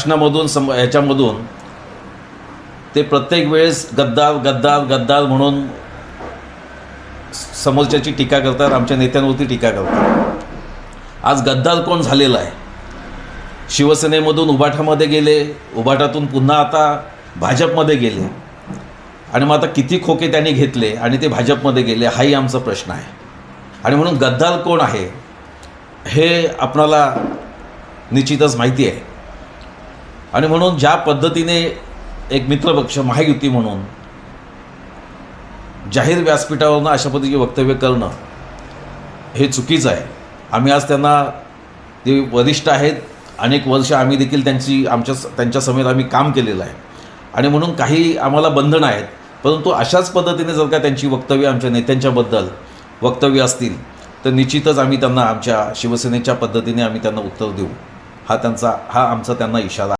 भाषणामधून सम ह्याच्यामधून ते प्रत्येक वेळेस गद्दार गद्दार गद्दार म्हणून समोरच्याची टीका करतात आमच्या नेत्यांवरती टीका करतात. आज गद्दार कोण झालेला आहे? शिवसेनेमधून उबाठामध्ये गेले उबाठातून पुन्हा आता भाजपमध्ये गेले. आणि मग आता किती खोके त्यांनी घेतले आणि ते भाजपमध्ये गेले हाही आमचा प्रश्न आहे. आणि म्हणून गद्दार कोण आहे हे आपणाला निश्चितच माहिती आहे. आणि म्हणून ज्या पद्धतीने एक मित्रपक्ष महायुती म्हणून जाहीर व्यासपीठावरनं अशा पद्धतीची वक्तव्य करणं हे चुकीचं आहे. आम्ही आज त्यांना ते वरिष्ठ आहेत अनेक वर्ष आम्ही देखील त्यांची आमच्या त्यांच्या समेत आम्ही काम केलेलं आहे. आणि म्हणून काही आम्हाला बंधनं आहेत परंतु अशाच पद्धतीने जर का त्यांची वक्तव्य आमच्या नेत्यांच्याबद्दल वक्तव्य असतील तर निश्चितच आम्ही त्यांना आमच्या शिवसेनेच्या पद्धतीने आम्ही त्यांना उत्तर देऊ. हा त्यांचा हा आमचा त्यांना इशारा आहे.